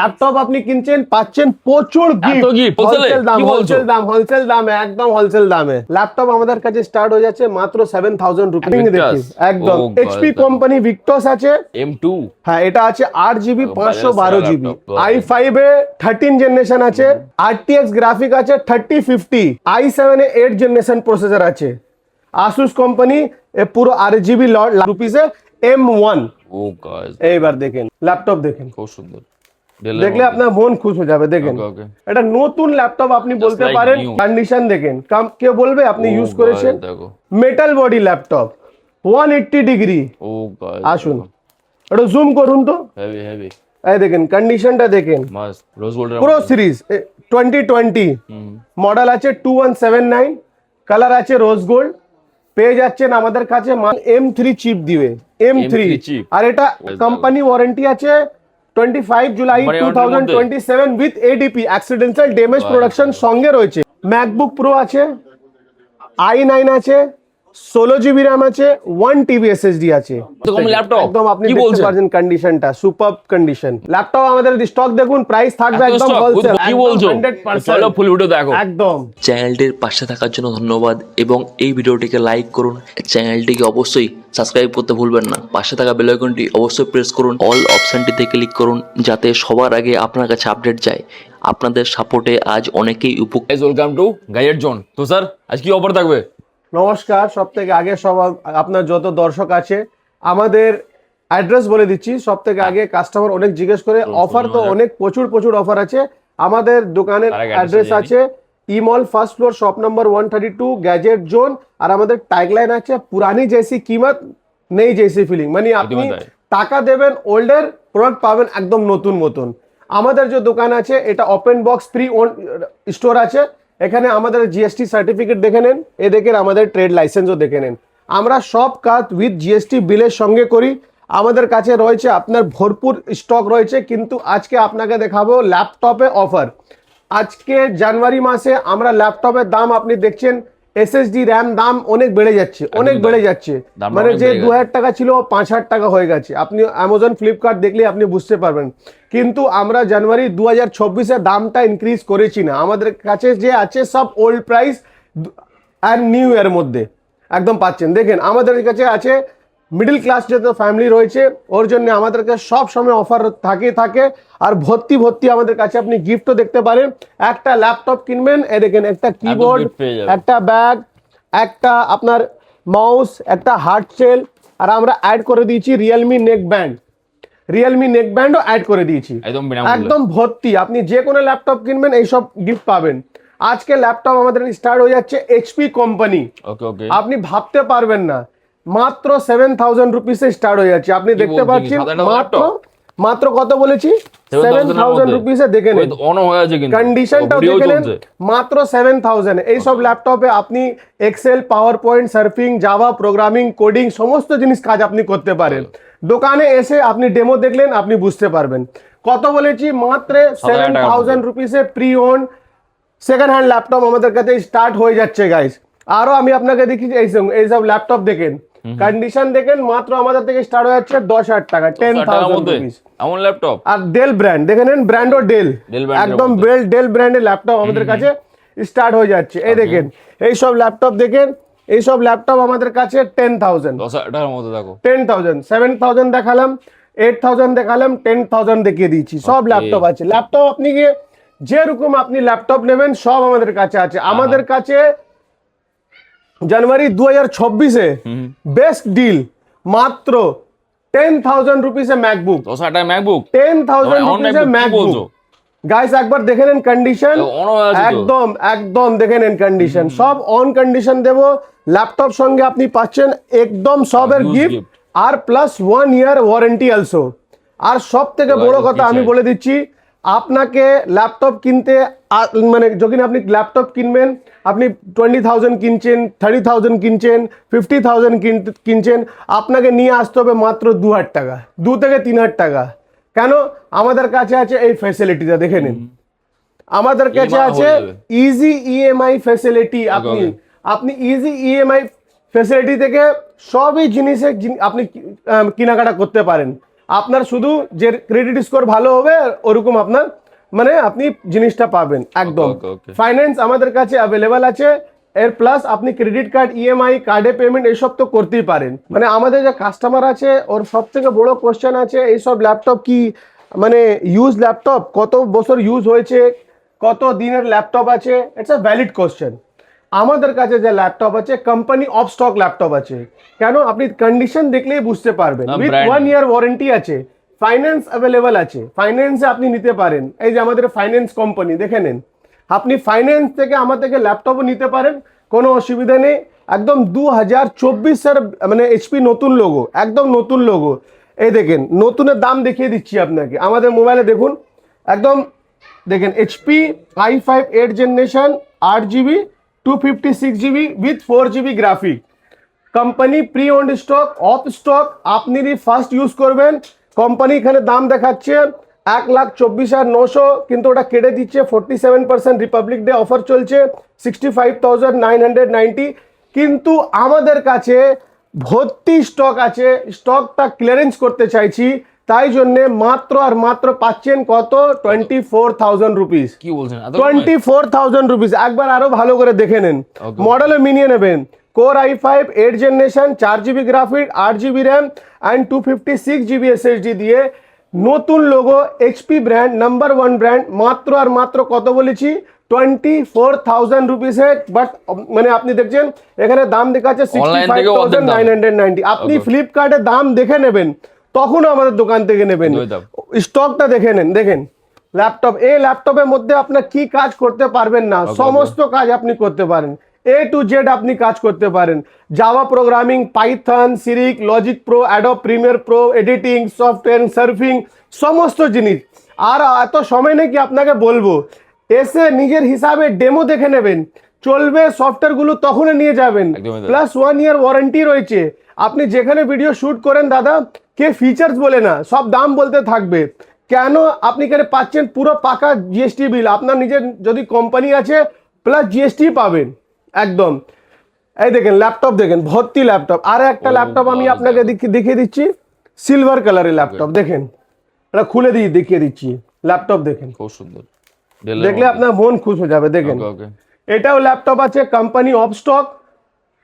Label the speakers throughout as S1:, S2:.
S1: Laptop আপনি কিনছেন পাচ্ছেন প্রচুর? হোলসেল দাম হোলসেল দাম হোলসেল দামে একদম হোলসেল দামে। ল্যাপটপ আমাদের কাছে স্টার্ট হয়ে যাচ্ছে মাত্র সেভেন থাউজেন্ড? দেখি একদম।
S2: Oh,
S1: এইচপি কোম্পানি ভিক্টোস আছে।
S2: এম টু
S1: হ্যাঁ এটা আছে আট জিবি
S2: Oh,
S1: পাঁচশো বারো
S2: GB
S1: i five a thirteen generation আছে। আরটিএক্স গ্রাফিক আছে thirty fifty i seven a eight generation processor আছে। আসুস কোম্পানি পুরো আট জিবি রুপিসে এম ওয়ান এইবার দেখেন ল্যাপটপ দেখেন।
S2: খুব সুন্দর।
S1: দেখলে আপনার মন খুশ হয়ে যাবে দেখেন. এটা নতুন ল্যাপটপ আপনি বলতে পারেন. কন্ডিশন দেখেন। কেউ বলবে? আপনি
S2: Oh,
S1: ইউজ করেছেন metal body laptop one
S2: eighty degree
S1: আসুন। এটা জুম করুন তো।
S2: হেভি হেভি
S1: এই দেখেন কন্ডিশনটা দেখেন। পুরো সিরিজ টোয়েন্টি টোয়েন্টি মডেল আছে two one seven nine colour আছে রোজ গোল্ড পেয়ে যাচ্ছেন আমাদের কাছে এম থ্রি চিপ দিবে এম থ্রি আর এটা কোম্পানি ওয়ারেন্টি আছে twenty five July
S2: Company
S1: two
S2: warranty
S1: thousand
S2: মধ্যে?
S1: Twenty seven with ADP accidental damage production সঙ্গে রয়েছে ম্যাকবুক প্রো আছে আই নাইন আছে ষোলো জিবি র্যাম আছে ওয়ান টিবি এসএসডি আছে।
S2: ল্যাপটপ
S1: একদম আপনি
S2: কি
S1: দেখতে পারছেন কন্ডিশনটা সুপার কন্ডিশন ল্যাপটপ আমাদের স্টক দেখুন প্রাইস থাকবে একদম হোলসেল
S2: কি বলছো? চলো ফুল ভিডিও দেখো।
S1: একদম।
S3: চ্যানেলটির পাশে থাকার জন্য ধন্যবাদ এবং এই ভিডিওটিকে লাইক করুন। চ্যানেলটিকে অবশ্যই সাবস্ক্রাইব করতে ভুলবেন না। পাশে থাকা বেল আইকনটি অবশ্যই প্রেস করুন। অল অপশনটিতে ক্লিক করুন যাতে সবার আগে আপনার কাছে আপডেট যায়। আপনাদের সাপোর্টে আজ অনেকেই
S2: guys welcome to guide zone তো স্যার আজ কি অফার থাকবে?
S1: নমস্কার সব থেকে আগে সব আপনার যত দর্শক আছে আমাদের অ্যাড্রেস বলে দিচ্ছি। সব থেকে আগে কাস্টমার অনেক জিজ্ঞেস করে অফার তো অনেক প্রচুর প্রচুর অফার আছে। আমাদের দোকানের অ্যাড্রেস আছে ইমল first floor shop number one thirty two gadget zone আর আমাদের ট্যাগলাইন আছে পুরানি জেসি কিমত নেই জেসি ফিলিং মানে আপনি টাকা দেবেন ওল্ডের প্রোডাক্ট পাবেন একদম নতুন মতন। আমাদের যে দোকান আছে এটা ওপেন বক্স ফ্রি স্টোর আছে। এখানে আমাদের জিএসটি সার্টিফিকেট দেখে নেন এ দেখেন আমাদের ট্রেড লাইসেন্সও দেখে নেন। আমরা সব কাজ উইথ জিএসটি বিলের সঙ্গে করি। আমাদের কাছে রয়েছে, আপনার ভরপুর স্টক রয়েছে, কিন্তু আজকে আপনাকে দেখাবো ল্যাপটপে অফার আজকে জানুয়ারি মাসে আমরা ল্যাপটপের দাম আপনি দেখছেন এসএসডি র্যাম দাম অনেক বেড়ে যাচ্ছে অনেক বেড়ে যাচ্ছে। মানে যে দু হাজার টাকা ছিল পাঁচ হাজার টাকা হয়ে গেছে। আপনি অ্যামাজন ফ্লিপকার্ট দেখলে আপনি বুঝতে পারবেন। কিন্তু আমরা জানুয়ারি দু হাজার চব্বিশে দামটা ইনক্রিজ করেছি না। আমাদের কাছে যে আছে সব ওল্ড প্রাইস আর নিউ ইয়ার মধ্যে। একদম পাচ্ছেন। দেখেন আমাদের কাছে আছে মিডল ক্লাস যত ফ্যামিলি রয়েছে ওর জন্য আমাদের কাছে সব সময় অফার থাকে থাকে। আর ভর্তি ভর্তি আমাদের কাছে আপনি গিফটও দেখতে পারেন। একটা ল্যাপটপ কিনবেন এ দেখেন একটা কিবোর্ড। একটা ব্যাগ একটা আপনার মাউস একটা হার্ড সেল আর আমরা অ্যাড করে দিয়েছি realme neck band realme neck ব্যান্ডও add করে দিয়েছি।
S2: একদম
S1: ভর্তি। আপনি যে কোনো ল্যাপটপ কিনবেন এইসব গিফট পাবেন। আজকে ল্যাপটপ আমাদের স্টার্ট হয়ে যাচ্ছে এইচপি কোম্পানি
S2: ওকে ওকে
S1: আপনি ভাবতে পারবেন না। মাত্র সেভেন থাউজেন্ড রুপিসে স্টার্ট হয়ে যাচ্ছে। আপনি দেখতে পাচ্ছেন মাত্র মাত্র কত বলেছি? সেভেন থাউজেন্ড রুপিসে দেখে নেন।
S2: অন হয়ে আছে কিন্তু।
S1: কন্ডিশনটাও দেখে নেন। মাত্র সেভেন থাউজেন্ড এইসব ল্যাপটপে আপনি Excel PowerPoint surfing Java programming coding সমস্ত জিনিস কাজ আপনি করতে পারেন। দোকানে এসে আপনি ডেমো দেখলেন আপনি বুঝতে পারবেন। কত বলেছি? মাত্র seven thousand রুপিসে pre own second hand laptop আমাদের কাছে স্টার্ট হয়ে যাচ্ছে গাইস আরও আমি আপনাকে দেখি এইসব এইসব ল্যাপটপ দেখেন। কন্ডিশন দেখেন মাত্র আমাদের থেকে স্টার্ট হয়ে যাচ্ছে দশ হাজার টাকা টেন থাউজেন্ড রুপিস
S2: এমন ল্যাপটপ
S1: আর ডেল ব্র্যান্ড দেখে নেন ডেল
S2: Dell brand এর
S1: একদম। বেল ডেল ব্র্যান্ডের ল্যাপটপ আমাদের কাছে স্টার্ট হয়ে যাচ্ছে। এই দেখেন এইসব ল্যাপটপ দেখেন এইসব ল্যাপটপ আমাদের কাছে টেন থাউজেন্ড
S2: দশ হাজার টাকার মধ্যে দেখো।
S1: টেন থাউজেন্ড সেভেন থাউজেন্ড দেখালাম এইট থাউজেন্ড দেখালাম টেন থাউজেন্ড দেখিয়ে দিচ্ছি সব ল্যাপটপ আছে। ল্যাপটপ আপনি গিয়ে যেরকম আপনি ল্যাপটপ নেবেন সব আমাদের কাছে আছে। আমাদের কাছে জানুয়ারি দু হাজার চব্বিশে বেস্ট ডিল মাত্র টেন থাউজেন্ড রুপিসে ম্যাকবুক।
S2: দশ হাজার ম্যাকবুক।
S1: টেন থাউজেন্ড রুপিসে ম্যাকবুক গাইস একবার দেখে নেন কন্ডিশন। একদম একদম দেখে নেন কন্ডিশন সব অন কন্ডিশন দেব। ল্যাপটপ সঙ্গে আপনি পাচ্ছেন একদম সবের গিফট আর plus one year warranty also আর সব থেকে বড় কথা আমি বলে দিচ্ছি আপনাকে ল্যাপটপ কিনতে মানে যখন আপনি ল্যাপটপ কিনবেন আপনি টোয়েন্টি থাউজেন্ড কিনছেন থার্টি থাউজেন্ড কিনছেন ফিফটি থাউজেন্ড কিনছেন আপনাকে নিয়ে আসতে হবে মাত্র দু হাজার টাকা দু থেকে তিন হাজার টাকা। কেন? আমাদের কাছে আছে এই ফ্যাসিলিটিটা দেখে নিন। আমাদের কাছে আছে। ইজি ইএমআই ফ্যাসিলিটি আপনি আপনি ইজি ইএমআই ফ্যাসিলিটি থেকে সবই জিনিসের আপনি কেনাকাটা করতে পারেন। আপনার শুধু যে ক্রেডিট স্কোর ভালো হবে ওরকম আপনার মানে আপনি জিনিসটা পাবেন একদম. ফাইন্যান্স আমাদের কাছে অ্যাভেলেবেল আছে এর প্লাস আপনি ক্রেডিট কার্ড ইএমআই কার্ডে পেমেন্ট এইসব তো করতেই পারেন। মানে আমাদের যে কাস্টমার আছে ওর সব থেকে বড় কোশ্চেন আছে এইসব ল্যাপটপ কি মানে ইউজ ল্যাপটপ কত বছর ইউজ হয়েছে কত দিনের ল্যাপটপ আছে ইটস আ ভ্যালিড কোশ্চেন আমাদের কাছে যে ল্যাপটপ আছে কোম্পানি অফ স্টক ল্যাপটপ আছে। কেন? আপনি কন্ডিশন দেখলেই বুঝতে পারবেন। উইথ ওয়ান ইয়ার ওয়ারেন্টি আছে। ফাইন্যান্স অ্যাভেলেবেল আছে। ফাইন্যান্সে আপনি নিতে পারেন। এই যে আমাদের ফাইন্যান্স কোম্পানি দেখে নেন। আপনি ফাইন্যান্স থেকে আমার থেকে ল্যাপটপও নিতে পারেন কোনো অসুবিধা নেই। একদম দু হাজার চব্বিশের মানে এইচপি নতুন লোগো একদম নতুন লোগো এই দেখেন নতুনের দাম দেখিয়ে দিচ্ছি আপনাকে। আমাদের মোবাইলে দেখুন একদম দেখেন HP i five eight generation আট GB two fifty six GB with four GB graphic company pre owned stock of stock আপনি ফার্স্ট ইউজ করবেন। কোম্পানি এখানে দাম দেখাচ্ছে এক লাখ চব্বিশ হাজার নশো, কিন্তু ওটা কেটে দিচ্ছে forty seven percent Republic Day offer চলছে sixty five thousand nine hundred ninety কিন্তু আমাদের কাছে ভর্তি স্টক আছে স্টকটা ক্লিয়ারেন্স করতে চাইছি। তাই জন্যে মাত্র আর মাত্র পাচ্ছেন কত? টোয়েন্টি ফোর থাউজেন্ড রুপিস
S2: কি বলছেন? এত
S1: টোয়েন্টি ফোর থাউজেন্ড রুপিস একবার আরও ভালো করে দেখে নেন।
S2: Okay.
S1: মডেলে মিনিয়ে নেবেন। Core i five eight generation চার জিবি গ্রাফিক আট GB RAM and two fifty six GB SSD দিয়ে নতুন logo HP brand number one brand মাত্র আর মাত্র কত বলেছি? টোয়েন্টি ফোর থাউজেন্ড রুপিসে বাট মানে আপনি দেখছেন এখানে দাম দেখাচ্ছে সিক্সটি
S2: Online
S1: ফাইভ
S2: থেকে অর্ধেক
S1: থাউজেন্ড
S2: দাম।
S1: নাইন হান্ড্রেড নাইনটি আপনি
S2: Okay.
S1: ফ্লিপকার্টে দাম দেখে নেবেন। তখন আমাদের দোকান থেকে নেবেন। স্টকটা দেখে নেন দেখেন। ল্যাপটপ এই ল্যাপটপের মধ্যে আপনার কি কাজ করতে পারবেন না সমস্ত কাজ আপনি করতে পারেন। এ টু জেড আপনি কাজ করতে পারেন। Java programming Python সিরিক Logic Pro Adobe Premiere Pro editing software surfing সমস্ত জিনিস। আর এত সময় নেই কি আপনাকে বলব? এসে নিজের হিসাবে ডেমো দেখে নেবেন। চলবে সফটওয়্যারগুলো তখনই নিয়ে যাবেন। প্লাস ওয়ান ইয়ার ওয়ারেন্টি রয়েছে। আপনি যেখানে ভিডিও শুট করেন দাদা কে ফিচার্স বলে না সব দাম বলতে থাকবে। কেন আপনি এখানে পাচ্ছেন পুরো পাকা জিএসটি বিল আপনার নিজের যদি কোম্পানি আছে প্লাস জিএসটি পাবেন একদম। এই দেখেন ল্যাপটপ দেখেন ভর্তি ল্যাপটপ আর একটা ল্যাপটপ আমি আপনাকে দেখিয়ে- দেখিয়ে দিচ্ছি। সিলভার কালারের ল্যাপটপ দেখেন। এটা খুলে দিয়ে দেখিয়ে দিচ্ছি। ল্যাপটপ দেখেন।
S2: খুব সুন্দর।
S1: দেখলে আপনার মন খুশ হয়ে যাবে দেখেন. এটাও ল্যাপটপ আছে কোম্পানি অফ স্টক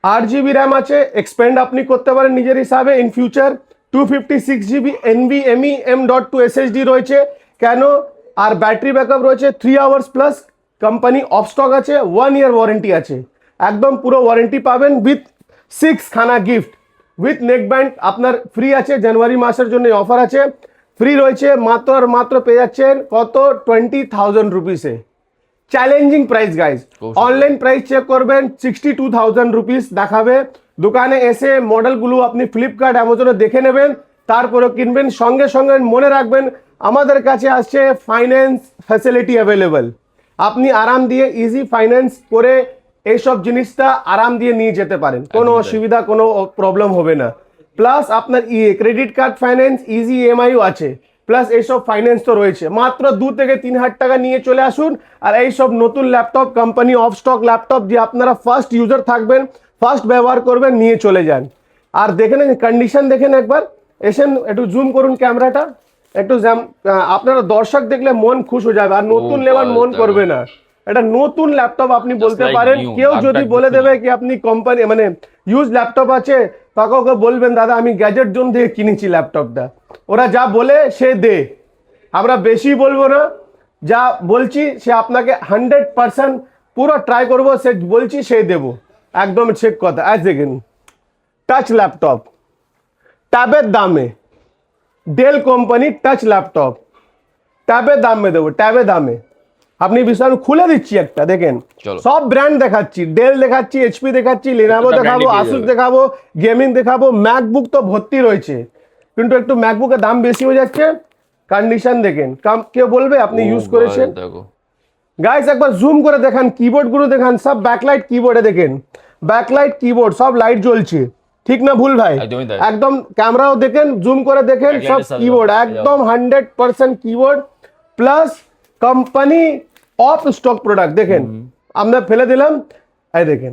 S1: আট জিবি র্যাম আছে এক্সপেন্ড আপনি করতে পারেন নিজের হিসাবে। In future two fifty six GB NVMe M dot two SSD রয়েছে। কেন? আর ব্যাটারি ব্যাকআপ রয়েছে three hours plus company of stock আছে ওয়ান ইয়ার ওয়ারেন্টি আছে। একদম পুরো ওয়ারেন্টি পাবেন উইথ সিক্স খানা গিফট উইথ নেক ব্যান্ড আপনার ফ্রি আছে জানুয়ারি মাসের জন্য অফার আছে। ফ্রি রয়েছে, মাত্র আর মাত্র পেয়ে যাচ্ছেন কত? Twenty thousand রুপিসে challenging
S2: price guys
S1: online price check করবেন সিক্সটি টু থাউজেন্ড রুপিস দেখাবে। দোকানে এসে মডেলগুলো আপনি ফ্লিপকার্ট অ্যামাজনে দেখে নেবেন তারপরে কিনবেন। সঙ্গে সঙ্গে মনে রাখবেন আমাদের কাছে আসছে ফাইন্যান্স ফ্যাসিলিটি অ্যাভেলেবল আপনি আরাম দিয়ে ইজি ফাইন্যান্স করে এইসব জিনিসটা আরাম দিয়ে নিয়ে যেতে পারেন। কোনো অসুবিধা কোনো প্রবলেম হবে না। প্লাস আপনার ইয়ে ক্রেডিট কার্ড ফাইন্যান্স ইজি ইএমআইও আছে। প্লাস এইসব ফাইন্যান্স তো রয়েছে। মাত্র দু থেকে তিন হাজার টাকা নিয়ে চলে আসুন আর এইসব নতুন laptop company of stock laptop যে আপনারা ফার্স্ট ইউজার থাকবেন ফার্স্ট ব্যবহার করবেন নিয়ে চলে যান। আর দেখে নেন কন্ডিশন দেখেন একবার। এসেন একটু জুম করুন ক্যামেরাটা একটু জ্যাম- আপনারা দর্শক দেখলে মন খুশ হয়ে যাবে। আর নতুন লেবার মন করবে না। এটা নতুন ল্যাপটপ আপনি বলতে পারেন। কেউ যদি বলে দেবে কি আপনি কোম্পানি মানে ইউজ ল্যাপটপ আছে তাকে ওকে বলবেন, দাদা, আমি গ্যাজেট জোন থেকে কিনেছি ল্যাপটপটা ওরা যা বলে, সে দে। আমরা বেশি বলব না। যা বলছি, সে আপনাকে হান্ড্রেড পার্সেন্ট পুরো ট্রাই করব, সে বলছি, সে দেবো। একদম ঠিক কথা। আজ দেখেন টাচ ল্যাপটপ ট্যাবের দামে। ডেল কোম্পানি টাচ ল্যাপটপ ট্যাবের দামে দেবো, ট্যাবের দামে। আপনি আমি খুলে দিচ্ছি একটা দেখেন। সব ব্র্যান্ড দেখাচ্ছি ডেল দেখাচ্ছি এইচপি দেখাচ্ছি লিনাভো দেখাবো আসুস দেখাবো গেমিং দেখাবো ম্যাকবুক তো ভর্তি রয়েছে। কিন্তু একটু ম্যাকবুকের দাম বেশি হয়ে যাচ্ছে। কন্ডিশন দেখেন। কাম- কেউ বলবে আপনি ইউজ করেছেন। গাইস একবার জুম করে দেখান কিবোর্ডগুলো দেখান সব ব্যাকলাইট কিবোর্ডে দেখেন। ব্যাকলাইট কিবোর্ড সব লাইট জ্বলছে। ঠিক না ভুল ভাই? একদম ক্যামেরাও দেখেন জুম করে দেখেন সব কিবোর্ড একদম hundred percent keyboard plus company of stock product দেখেন আমরা ফেলে দিলাম এই দেখেন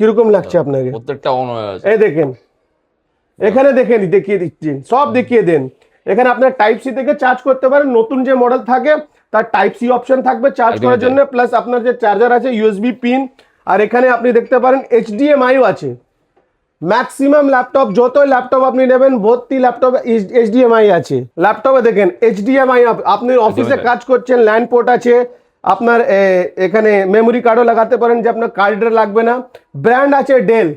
S1: কীরকম লাগছে আপনাকে?
S2: প্রত্যেকটা অন হয়ে আছে।
S1: এই দেখেন এখানে দেখেন দেখিয়ে দিচ্ছি সব দেখিয়ে দেন। এখানে আপনার টাইপ সি থেকে চার্জ করতে পারেন নতুন যে মডেল থাকে তার টাইপ সি অপশন থাকবে চার্জ করার জন্য প্লাস আপনার যে চার্জার আছে ইউএসবি পিন আর এখানে আপনি দেখতে পারেন এইচডিএমআইও আছে। ম্যাক্সিমাম ল্যাপটপ যত ল্যাপটপ আপনি নেবেন ভর্তি ল্যাপটপ এইচডিএমআই আছে। ল্যাপটপে দেখেন এইচডিএমআই আপনি অফিসে কাজ করছেন ল্যান্ড পোর্ট আছে আপনার এখানে মেমোরি কার্ডও লাগাতে পারেন যে আপনার কার্ডের লাগবে না। ব্র্যান্ড আছে ডেল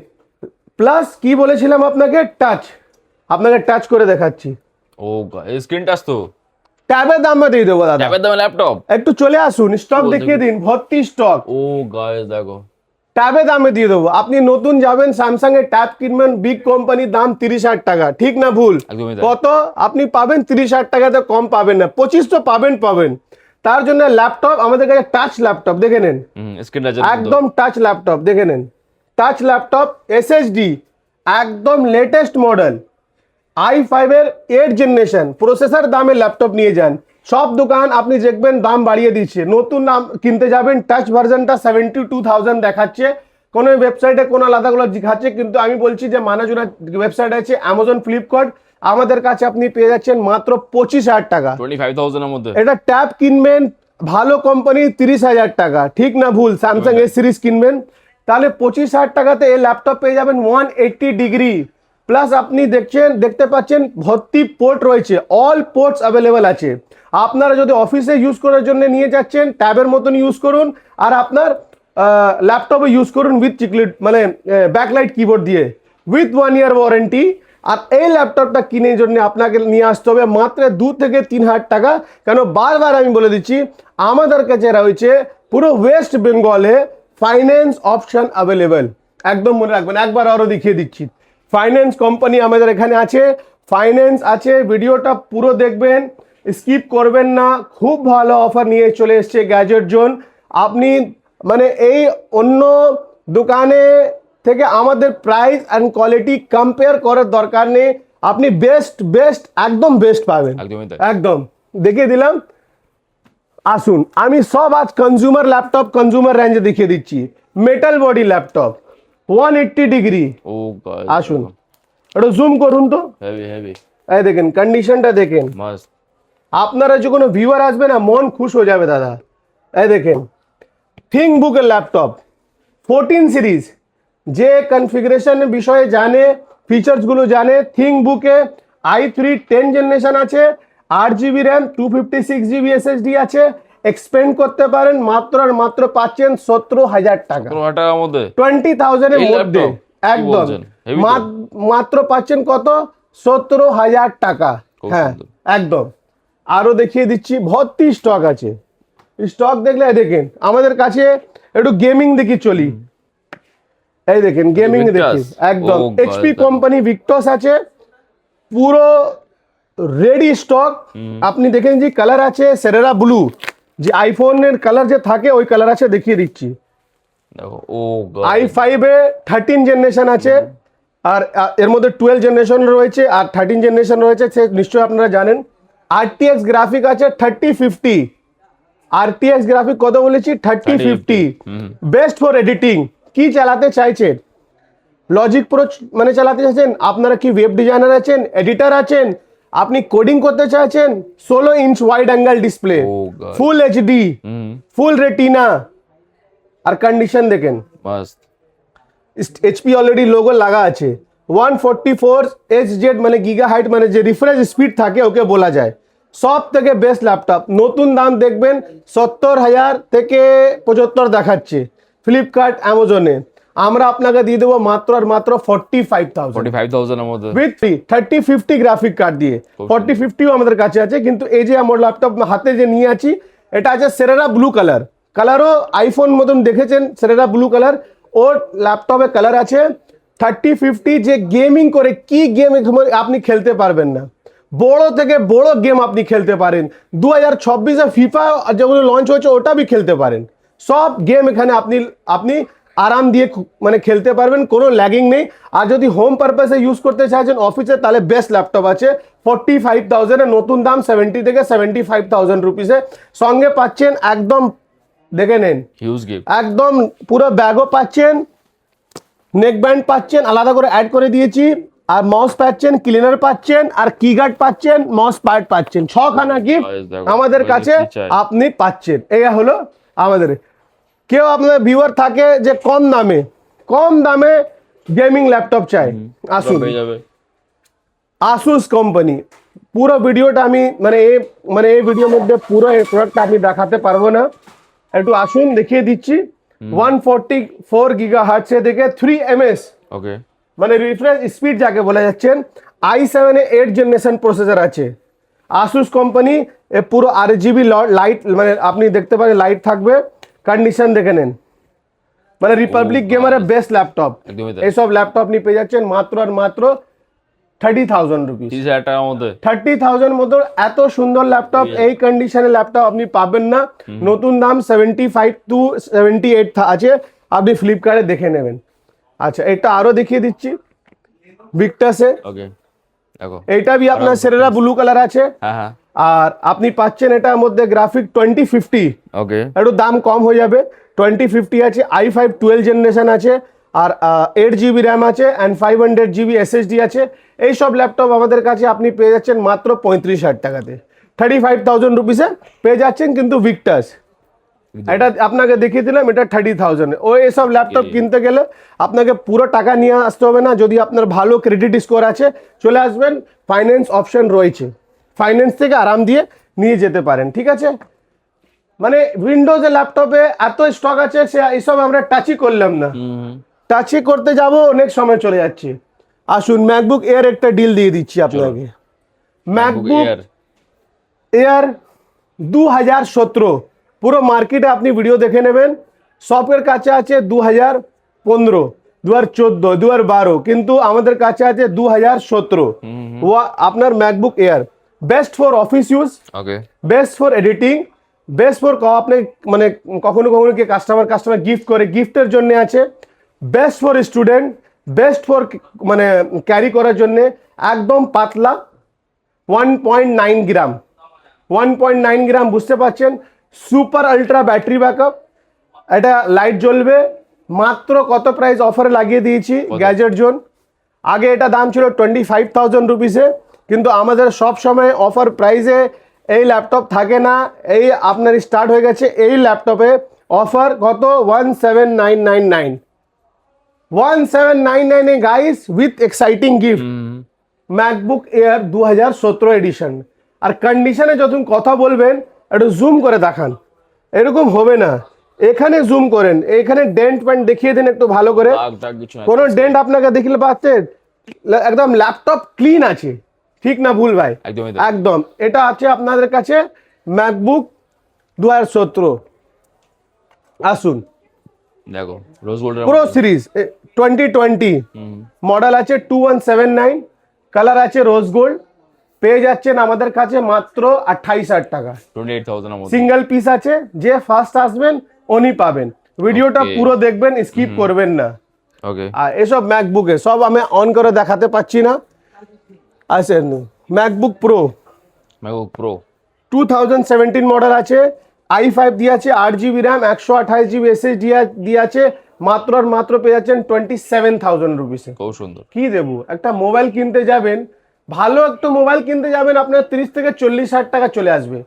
S1: প্লাস কি বলেছিলাম আপনাকে? টাচ আপনাকে টাচ করে দেখাচ্ছি।
S2: ও স্ক্রিন টাচ তো?
S1: ট্যাবের দামে দিয়ে দেবো দাদা।
S2: ট্যাবের দামে ল্যাপটপ
S1: একটু চলে আসুন স্টক দেখিয়ে দিন ভর্তি স্টক
S2: ও গাইস দেখো।
S1: ট্যাবে দামে দিয়ে দেবো। আপনি নতুন যাবেন স্যামসাং এর ট্যাব কিনবেন বিগ কোম্পানির দাম তিরিশ হাজার টাকা। ঠিক না ভুল? কত? আপনি পাবেন তিরিশ হাজার টাকাতে কম পাবেন না। পঁচিশ তো পাবেন পাবেন। তার জন্য ল্যাপটপ আমাদের কাছে টাচ ল্যাপটপ দেখে নেন। একদম টাচ ল্যাপটপ দেখে নেন। টাচ ল্যাপটপ এসএসডি একদম লেটেস্ট মডেল আই ফাইভের এইট জেনারেশন প্রসেসর দামে ল্যাপটপ নিয়ে যান। সব দোকান আপনি দেখবেন দাম বাড়িয়ে দিচ্ছে। নতুন নাম কিনতে যাবেন টাচ ভার্সনটা সেভেন্টি টু থাউজেন্ড দেখাচ্ছে। কোনো ওয়েবসাইটে কোনো আলাদাগুলো দেখাচ্ছে কিন্তু আমি বলছি যে মানাজোনা ওয়েবসাইট আছে অ্যামাজন ফ্লিপকার্ট আমাদের কাছে আপনি পেয়ে যাচ্ছেন মাত্র পঁচিশ হাজার টাকা।
S2: টোয়েন্টি ফাইভ থাউজেন্ডের মধ্যে।
S1: এটা ট্যাব কিনবেন ভালো কোম্পানি তিরিশ হাজার টাকা। ঠিক না ভুল? স্যামসাং এ সিরিজ কিনবেন। তাহলে পঁচিশ হাজার টাকাতে এই ল্যাপটপ পেয়ে যাবেন ওয়ান এইট্টি ডিগ্রি প্লাস আপনি দেখছেন দেখতে পাচ্ছেন ভর্তি পোর্ট রয়েছে। অল পোর্টস অ্যাভেলেবেল আছে। আপনারা যদি অফিসে ইউজ করার জন্য নিয়ে যাচ্ছেন ট্যাবের মতন ইউজ করুন। আর আপনার ল্যাপটপে ইউজ করুন উইথ চিকলিট মানে ব্যাকলাইট কিবোর্ড দিয়ে। উইথ ওয়ান ইয়ার ওয়ারেন্টি আর এই ল্যাপটপটা কিনে জন্য আপনাকে নিয়ে আসতে হবে মাত্র দু থেকে তিন হাজার টাকা। কেন বারবার আমি বলে দিচ্ছি, আমাদের কাছে রয়েছে পুরো ওয়েস্ট বেঙ্গলে ফাইন্যান্স অপশান অ্যাভেলেবেল একদম মনে রাখবেন, একবার আরও দেখিয়ে দিচ্ছি। ফাইন্যান্স কোম্পানি আমাদের এখানে আছে ফাইন্যান্স আছে, ভিডিওটা পুরো দেখবেন স্কিপ করবেন না, খুব ভালো অফার নিয়ে চলে এসছে গ্যাজেট জোন আপনি মানে এই অন্য দোকানে থেকে আমাদের প্রাইস অ্যান্ড কোয়ালিটি কম্পেয়ার করার দরকার নেই। আপনি বেস্ট বেস্ট একদম বেস্ট পাবেন। একদম। দেখিয়ে দিলাম। আসুন আমি সব আজ কনজিউমার ল্যাপটপ কনজিউমার রেঞ্জে দেখিয়ে দিচ্ছি। Metal body laptop one
S2: eighty degree
S1: আসুন। একটু জুম করুন তো। এই দেখেন কন্ডিশনটা দেখেন। আপনারা যে কোনো ভিউয়ার আসবে না মন খুশ হয়ে যাবে দাদা। এই দেখেন থিং বুকের ল্যাপটপ ফোরটিন সিরিজ যে কনফিগারেশন বিষয়ে জানে ফিচার্সগুলো জানে থিং বুকে আই থ্রি টেন জেনারেশন আছে আট GB RAM two fifty six GB SSD আছে এক্সপেন্ড করতে পারেন মাত্র আর মাত্র পাচ্ছেন সতেরো হাজার টাকা।
S2: টাকার মধ্যে?
S1: টোয়েন্টি থাউজেন্ডের মধ্যে। একদম। মাত্র পাচ্ছেন কত? সতেরো হাজার টাকা। হ্যাঁ একদম। আরও দেখিয়ে দিচ্ছি ভর্তি স্টক আছে। স্টক দেখলে দেখেন আমাদের কাছে একটু গেমিং দেখি চলি। এই দেখেন গেমিং দেখি একদম এইচপি কোম্পানি ভিক্টস আছে পুরো রেডি স্টক আপনি দেখেন যে কালার আছে সেরেরা ব্লু যে আইফোনের কালার যে থাকে ওই কালার আছে দেখিয়ে দিচ্ছি।
S2: দেখো ও
S1: আই ফাইভে থার্টিন জেনারেশন আছে আর এর মধ্যে টুয়েলভ জেনারেশন রয়েছে আর থার্টিন জেনারেশন রয়েছে সে নিশ্চয়ই আপনারা জানেন। আরটিএক্স গ্রাফিক আছে থার্টি ফিফটি আরটিএক্স গ্রাফিক কত বলেছি? Thirty
S2: fifty
S1: best for editing কি চালাতে চাইছেন? লজিক প্রো মানে চালাতে চাইছেন? আপনারা কি ওয়েব ডিজাইনার আছেন? এডিটার আছেন? আপনি কোডিং করতে চাইছেন? ষোলো inch
S2: wide angle
S1: display full
S2: HD
S1: full retina আর কন্ডিশন দেখেন। এইচপি অলরেডি লোগো লাগা আছে। One forty four H Z মানে গিগা হাইট মানে যে রিফ্রেশ স্পিড থাকে ওকে বলা যায়। সব থেকে বেস্ট ল্যাপটপ নতুন দাম দেখবেন সত্তর হাজার থেকে পঁচাত্তর দেখাচ্ছে। ফ্লিপকার্ট অ্যামাজনে আমরা আপনাকে দিয়ে দেবো মাত্র আর মাত্র ফর্টি ফাইভ থাউজেন্ড
S2: ফাইভ থাউজেন্ডের মধ্যে।
S1: With three thirty fifty graphic card দিয়ে। ফর্টি ফিফটিও আমাদের কাছে আছে কিন্তু এই যে আমার ল্যাপটপ হাতে যে নিয়ে আছি এটা আছে সেরেরা ব্লু কালার কালারও আইফোন মতন দেখেছেন সেরেরা ব্লু কালার ওর ল্যাপটপে কালার আছে থার্টি ফিফটি যে গেমিং করে কি গেম আপনি খেলতে পারবেন না। বড় থেকে বড় গেম আপনি খেলতে পারেন। দু হাজার ছাব্বিশে ফিফা যেগুলো লঞ্চ হয়েছে ওটা বি খেলতে পারেন। সব গেম এখানে আপনি আপনি আরাম দিয়ে মানে খেলতে পারবেন কোনো ল্যাগিং নেই। আর যদি হোম পারপাসে ইউজ করতে চাইছেন অফিসে তাহলে বেস্ট ল্যাপটপ আছে। ফোর্টি ফাইভ থাউজেন্ডের নতুন দাম সেভেন্টি থেকে সেভেন্টি ফাইভ থাউজেন্ড রুপিসে সঙ্গে পাচ্ছেন একদম দেখে নেন। একদম পুরো ব্যাগও পাচ্ছেন। নেক ব্যান্ড পাচ্ছেন আলাদা করে অ্যাড করে দিয়েছি। আর মাউস পাচ্ছেন ক্লিনার পাচ্ছেন আর কিগার্ড পাচ্ছেন মাউস প্যাড পাচ্ছেন। ছখানা গিফট আমাদের কাছে আপনি পাচ্ছেন। এই হলো আমাদের। কেউ আপনাদের ভিউয়ার থাকে যে কম দামে কম দামে গেমিং ল্যাপটপ চাই আসুন আসুস কোম্পানি পুরো ভিডিওটা আমি মানে এই মানে এই ভিডিওর মধ্যে পুরো এই প্রোডাক্টটা আমি দেখাতে পারব না। একটু আসুন দেখিয়ে দিচ্ছি। ওয়ান ফোরটি ফোর গিগা হার্টসে থেকে থ্রি এমএস
S2: ওকে
S1: মানে রিফ্রেশ স্পিড যাকে বলা যাচ্ছেন i seven eight generation processor আছে। আসুস কোম্পানি এ পুরো আর জিবি লাইট মানে আপনি দেখতে পারেন লাইট থাকবে কন্ডিশন দেখে নেন। মানে রিপাবলিক গেমারের বেস্ট ল্যাপটপ এইসব ল্যাপটপ আপনি পেয়ে যাচ্ছেন মাত্র আর মাত্র
S2: thirty thousand rupees
S1: thirty thousand মতো এত সুন্দর ল্যাপটপ এই কন্ডিশনের ল্যাপটপ আপনি পাবেন না। নতুন দাম seventy five to seventy eight আছে। আপনি ফ্লিপকার্টে দেখে নেবেন। আচ্ছা এটা আরও দেখিয়ে দিচ্ছি। ভিক্টাসে
S2: ওকে
S1: এইটা বি আপনার সেরেরা ব্লু কালার আছে।
S2: হ্যাঁ হ্যাঁ।
S1: আর আপনি পাচ্ছেন এটার মধ্যে গ্রাফিক টোয়েন্টি ফিফটি
S2: ওকে
S1: একটু দাম কম হয়ে যাবে। টোয়েন্টি ফিফটি আছে আই ফাইভ টুয়েলভ জেনারেশন আছে আর এইট জিবি র্যাম আছে and five hundred GB SSD আছে। এই সব ল্যাপটপ আমাদের কাছে আপনি পেয়ে যাচ্ছেন মাত্র পঁয়ত্রিশ হাজার টাকাতে। থার্টি ফাইভ থাউজেন্ড রুপিসে পেয়ে যাচ্ছেন কিন্তু ভিক্টাস এটা আপনাকে দেখিয়ে দিলাম এটা থার্টি থাউজেন্ড ও এসব ল্যাপটপ কিনতে গেলে আপনাকে পুরো টাকা নিয়ে আসতে হবে না যদি আপনার ভালো ক্রেডিট স্কোর আছে চলে আসবেন ফাইন্যান্স অপশন রয়েছে। ফাইন্যান্স থেকে আরাম দিয়ে নিয়ে যেতে পারেন ঠিক আছে? মানে উইন্ডোজের ল্যাপটপে এত স্টক আছে সে এইসব আমরা টাচই করলাম না। টাচই করতে যাব অনেক সময় চলে যাচ্ছে। আসুন ম্যাকবুক এয়ার একটা ডিল দিয়ে দিচ্ছি আপনাকে। ম্যাকবুক
S2: এয়ার
S1: দু হাজার সতেরো। পুরো মার্কেটে আপনি ভিডিও দেখে নেবেন। সবের কাছে আছে দু হাজার পনেরো দু হাজার চোদ্দ দু হাজার বারো কিন্তু আমাদের কাছে আছে দু হাজার সতেরো আপনার MacBook Air best for office
S2: use
S1: best for editing best for আপনি মানে কখনো কখনো কি কাস্টমার কাস্টমার গিফট করে গিফটের জন্য আছে। Best for student best for মানে ক্যারি করার জন্য একদম পাতলা। One point nine gram one point nine gram বুঝতে পারছেন? Super ultra battery backup. এটা লাইট জ্বলবে। মাত্র কত প্রাইস অফারে লাগিয়ে দিয়েছি গ্যাজেট জোন আগে এটা দাম ছিল টোয়েন্টি ফাইভ থাউজেন্ড রুপিসে কিন্তু আমাদের সব সময় অফার প্রাইসে এই ল্যাপটপ থাকে না। এই আপনার স্টার্ট হয়ে গেছে এই ল্যাপটপে অফার কত? One seven nine nine nine one seven nine নাইনে guys with exciting gift MacBook Air দু হাজার সতেরো এডিশন আর কন্ডিশনে যখন কথা বলবেন একটু জুম করে দেখান। এরকম হবে না। এখানে জুম করেন। এখানে ডেন্ট প্যান্ট দেখিয়ে দিন একটু ভালো করে। কোনো ডেন্ট আপনাকে দেখলে পাচ্ছেন লা- একদম ল্যাপটপ ক্লিন আছে। ঠিক না ভুল ভাই? একদম। এটা আছে আপনাদের কাছে ম্যাকবুক দু হাজার সতেরো। আসুন।
S2: দেখো রোজ গোল্ডের
S1: pro series twenty twenty model আছে two one seven nine colour আছে রোজ গোল্ড পেয়ে যাচ্ছেন আমাদের কাছে মাত্র আঠাইশ হাজার টাকা। সিঙ্গেল পিস আছে যে ফার্স্ট আসবেন উনি পাবেন। ভিডিওটা পুরো দেখবেন স্কিপ করবেন না। আর এসব ম্যাকবুকে সব আমি অন করে দেখাতে পাচ্ছি না। আসেন MacBook Pro
S2: MacBook Pro
S1: two thousand seventeen model আছে আই ফাইভ দিয়ে আছে আট জিবি র্যাম একশো আঠাশ জিবি এসএস দিয়ে আছে মাত্র আর মাত্র পেয়ে যাচ্ছেন টোয়েন্টি সেভেন থাউজেন্ড রুপিসে
S2: খুব সুন্দর।
S1: কি দেবো? একটা মোবাইল কিনতে যাবেন ভালো একটা মোবাইল কিনতে যাবেন, আপনার তিরিশ থেকে চল্লিশ হাজার টাকা চলে আসবে।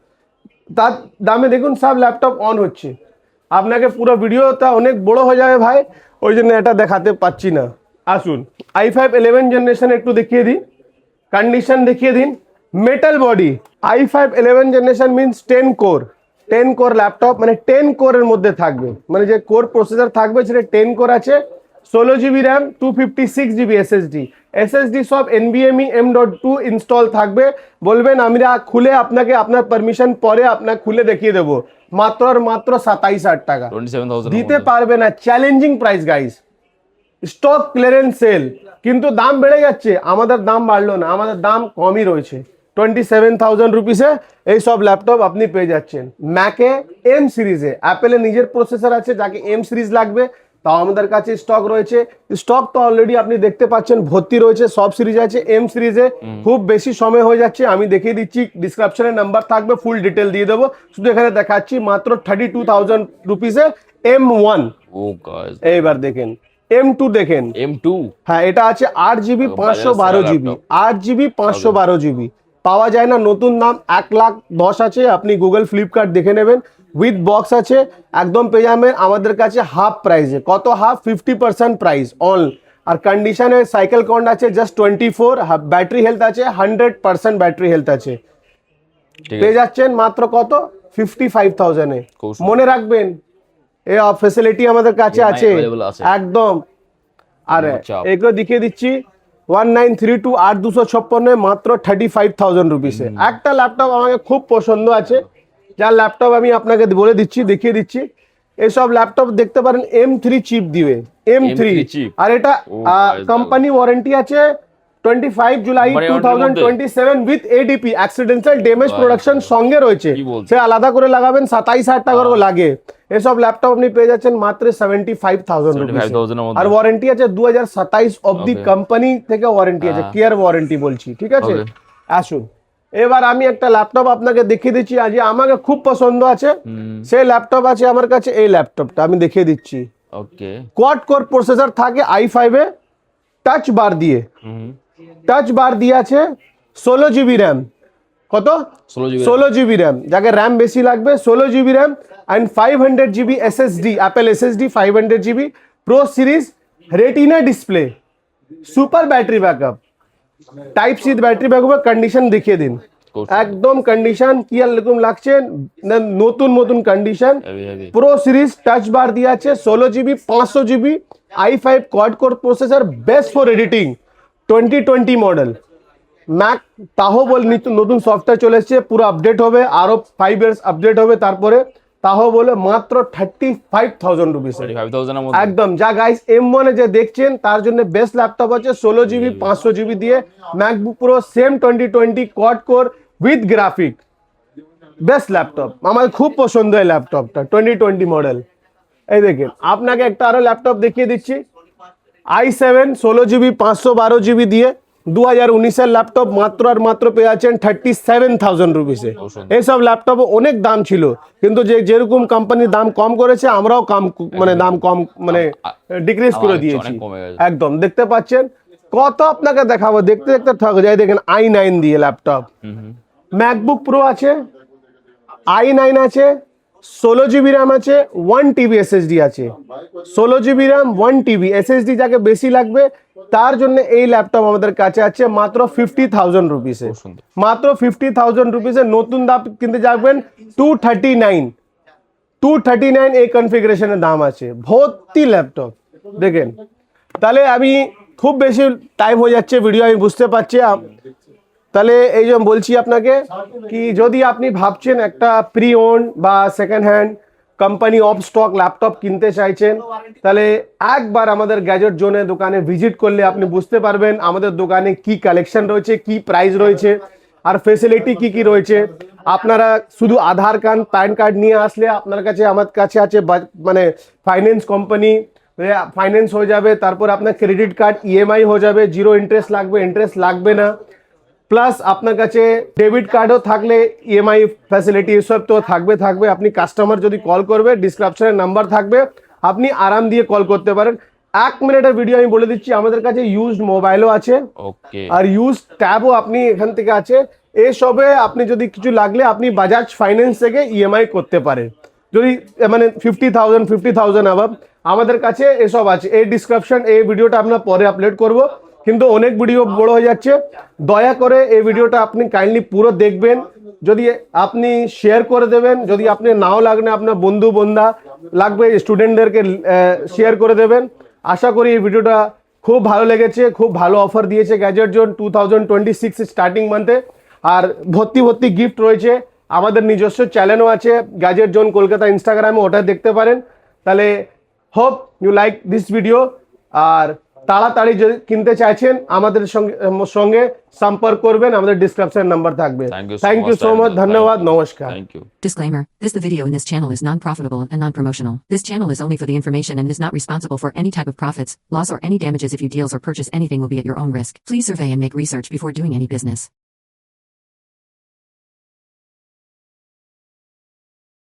S1: তার দামে দেখুন সব ল্যাপটপ অন হচ্ছে। আপনাকে পুরো ভিডিওটা অনেক বড় হয়ে যাবে ভাই, ওই জন্য এটা দেখাতে পাচ্ছি না। আসুন আই ফাইভ ইলেভেন জেনারেশন একটু দেখিয়ে দিন। কন্ডিশন দেখিয়ে দিন। Metal body i five eleven generation means ten core ten core laptop মানে টেন কোরের মধ্যে থাকবে। মানে যে কোর প্রসেসর থাকবে, সেটা টেন কোর আছে। ষোলো GB RAM two fifty six GB SSD SSD সব এনবিএমই এম ডট টু ইনস্টল থাকবে। বলবেন আমরা খুলে আপনাকে আপনার পারমিশন পরে আপনাকে খুলে দেখিয়ে দেবো। মাত্র আর মাত্র সাতাইশ হাজার টাকা। দিতে পারবে না। Challenging price guys stock clearance sale কিন্তু দাম বেড়ে যাচ্ছে। আমাদের দাম বাড়লো না। আমাদের দাম কমই রয়েছে। টোয়েন্টি সেভেন থাউজেন্ড রুপিসে এই সব ল্যাপটপ আপনি পেয়ে যাচ্ছেন। ম্যাকে এম সিরিজে অ্যাপেলে নিজের প্রসেসর আছে যাকে এম সিরিজ লাগবে। তাও আমাদের কাছে স্টক রয়েছে। স্টক তো অলরেডি আপনি দেখতে পাচ্ছেন ভর্তি রয়েছে সব সিরিজ আছে এম সিরিজে খুব বেশি সময় হয়ে যাচ্ছে। আমি দেখিয়ে দিচ্ছি ডিসক্রিপশনে নাম্বার থাকবে ফুল ডিটেল দিয়ে দেবো। শুধু এখানে দেখাচ্ছি মাত্র থার্টি টু থাউজেন্ড রুপিসে এম ওয়ান এইবার দেখেন এম টু দেখেন।
S2: এম টু
S1: হ্যাঁ এটা আছে আট জিবি পাঁচশো বারো জিবি আট জিবি পাঁচশো বারো জিবি পাওয়া যায় না নতুন দাম এক লাখ দশ আছে আপনি গুগল ফ্লিপকার্ট দেখে নেবেন। উইথ বক্স আছে একদম পেয়ে যাবেন আমাদের কাছে হাফ প্রাইসে কত half fifty percent price all আর কন্ডিশনে সাইকেল কন্ড আছে just twenty four battery health আছে হান্ড্রেড পার্সেন্ট ব্যাটারি হেলথ আছে। পেয়ে যাচ্ছেন মাত্র কত? ফিফটি ফাইভ থাউজেন্ডে মনে রাখবেন এই ফেসিলিটি আমাদের কাছে আছে। একদম। আর এগুলো দেখিয়ে দিচ্ছি ওয়ান নাইন থ্রি টু আট দুশো ছাপ্পান্ন মাত্র থার্টি ফাইভ থাউজেন্ড রুপিসে একটা ল্যাপটপ আমাকে খুব পছন্দ আছে। যার ল্যাপটপ আমি আপনাকে বলে দিচ্ছি দেখিয়ে দিচ্ছি। এইসব ল্যাপটপ দেখতে পারেন এম থ্রি চিপ দিবে। এম থ্রি আর এটা কোম্পানি ওয়ারেন্টি আছে twenty five July
S2: Company
S1: two
S2: warranty
S1: thousand
S2: মধ্যে?
S1: Twenty seven with ADP accidental
S2: damage
S1: production সঙ্গে রয়েছে। সে আলাদা করে লাগাবেন সাতাইশ হাজার টাকা করে লাগে। এসব ল্যাপটপ আপনি পেয়ে যাচ্ছেন মাত্র সেভেন্টি ফাইভ থাউজেন্ড
S2: 75,000 এর
S1: আর ওয়ারেন্টি আছে দু হাজার সাতাইশ অব্দি
S2: Okay.
S1: কোম্পানি থেকে ওয়ারেন্টি আছে। কেয়ার ওয়ারেন্টি বলছি ঠিক আছে? আসুন। এবার আমি একটা ল্যাপটপ আপনাকে দেখিয়ে দিচ্ছি। আজ আমাকে খুব পছন্দ আছে। সেই ল্যাপটপ আছে আমার কাছে এই ল্যাপটপটা আমি দেখিয়ে দিচ্ছি।
S2: ওকে।
S1: কোয়াড কোর প্রসেসর থাকে আই ফাইভে টাচ বার দিয়ে।
S2: হুম।
S1: টাচ বার দিয়ে আছে ষোলো জিবি র্যাম কত?
S2: ষোলো জিবি
S1: ষোলো জিবি র্যাম যাকে র্যাম বেশি লাগবে ষোলো GB RAM and five hundred GB SSD Apple SSD five hundred GB pro series retina display super battery backup type C battery ব্যাকআপের condition দেখিয়ে দিন। একদম কন্ডিশন কি এরকম লাগছে নতুন নতুন
S2: condition
S1: pro series touch bar দিয়ে আছে ষোলো জিবি পাঁচশো GB i five quad core processor best for editing twenty twenty model Mac তাও বল নিত- নতুন সফটওয়্যার চলে এসছে পুরো আপডেট হবে আরও ফাইভ ইয়ার্স আপডেট হবে তারপরে তাও বলে মাত্র থার্টি ফাইভ থাউজেন্ড রুপিসে একদম। যা গাইস এম ওয়ানে যে দেখছেন তার জন্য বেস্ট ল্যাপটপ আছে ষোলো জিবি পাঁচশো জিবি দিয়ে। MacBook Pro same twenty twenty quad core with graphic best laptop আমার খুব পছন্দ এই ল্যাপটপটা টোয়েন্টি টোয়েন্টি মডেল এই দেখেন আপনাকে একটা আরও ল্যাপটপ দেখিয়ে দিচ্ছি। আই সেভেন ষোলো জিবি পাঁচশো বারো জিবি দিয়ে। দু হাজার উনিশের ল্যাপটপ মাত্র আর মাত্র পেয়ে যাচ্ছেন থার্টি সেভেন থাউজেন্ড রুপিসে। এইসব ল্যাপটপ অনেক দাম ছিল কিন্তু যে যেরকম কোম্পানির দাম কম করেছে আমরাও কম মানে দাম কম মানে ডিক্রিজ করে দিয়েছি। একদম দেখতে পাচ্ছেন? কত আপনাকে দেখাবো দেখতে দেখতে থাক যাই দেখেন আই নাইন দিয়ে ল্যাপটপ ম্যাকবুক প্রো আছে আই নাইন আছে ষোলো জিবি র্যাম আছে ওয়ান টিবি এসএসডি আছে। ষোলো GB RAM one TB SSD যাকে বেশি লাগবে তার জন্য এই ল্যাপটপ আমাদের কাছে আছে মাত্র ফিফটি থাউজেন্ড রুপিসে মাত্র ফিফটি থাউজেন্ড রুপিসে নতুন দাম কিনতে যাবেন two thirty nine two thirty nine এই কনফিগারেশনের দাম আছে। ভর্তি ল্যাপটপ দেখেন। তাহলে আমি খুব বেশি টাইম হয়ে যাচ্ছে ভিডিও আমি বুঝতে পারছি তাহলে এই জন্য বলছি আপনাকে কি যদি আপনি ভাবছেন একটা প্রি ওন বা second hand company of stock laptop কিনতে চাইছেন, তাহলে একবার আমাদের গ্যাজেট জোনে দোকানে ভিজিট করলে আপনি বুঝতে পারবেন আমাদের দোকানে কি কালেকশন রয়েছে, কি প্রাইস রয়েছে, আর ফেসিলিটি কি কি রয়েছে। আপনারা শুধু আধার কার্ড প্যান কার্ড নিয়ে আসলে আপনার কাছে, আমার কাছে আছে মানে ফাইন্যান্স কোম্পানি ফাইন্যান্স হয়ে যাবে, তারপর আপনার ক্রেডিট কার্ড ইএমআই হয়ে যাবে জিরো ইন্টারেস্ট লাগবে ইন্টারেস্ট লাগবে না। প্লাস আপনার কাছে ডেবিট কার্ডও থাকলে ইএমআই ফ্যাসিলিটি এসব তো থাকবে থাকবে। আপনি কাস্টমার যদি কল করবে ডিসক্রিপশনে নাম্বার থাকবে আপনি আরাম দিয়ে কল করতে পারেন। এক মিনিটের ভিডিও আমি বলে দিচ্ছি আমাদের কাছে ইউজড মোবাইলও আছে।
S2: ওকে
S1: আর ইউজ ট্যাবও আপনি এখান থেকে আছে। এসবে আপনি যদি কিছু লাগলে আপনি বাজাজ ফাইন্যান্স থেকে ইএমআই করতে পারেন। যদি মানে ফিফটি থাউজেন্ড ফিফটি থাউজেন্ড আমাদের কাছে এসব আছে। এই ডিসক্রিপশন এই ভিডিওটা আপনার পরে আপলোড করব। কিন্তু অনেক ভিডিও বড় হয়ে যাচ্ছে। দয়া করে এই ভিডিওটা আপনি কাইন্ডলি পুরো দেখবেন। যদি আপনি শেয়ার করে দেবেন, যদি আপনি নাও লাগলে আপনার বন্ধু, বন্ধা লাগবে স্টুডেন্টদেরকে শেয়ার করে দেবেন। আশা করি এই ভিডিওটা খুব ভালো লেগেছে, খুব ভালো অফার দিয়েছে Gadget Zone two thousand twenty six starting মান্থে আর ভর্তি ভর্তি গিফট রয়েছে। আমাদের নিজস্ব চ্যানেলও আছে গ্যাজেট জোন কলকাতা ইনস্টাগ্রামে ওটা দেখতে পারেন। তাহলে hope you like this video আর তাড়াতাড়ি যদি কিনতে চাইছেন আমাদের সঙ্গে সঙ্গে সম্পর্ক করবেন আমাদের ডিসক্রিপশন নাম্বার থাকবে
S2: Thank you so
S1: thank you
S2: much,
S1: so much
S2: Daniel.
S1: ধন্যবাদ নমস্কার
S2: thank you
S4: Disclaimer This the video in this channel is non profitable and non promotional. This channel is only for the information and is not responsible for any type of profits, loss, or any damages if you deals or purchase anything will be at your own risk. Please survey and make research before doing any business.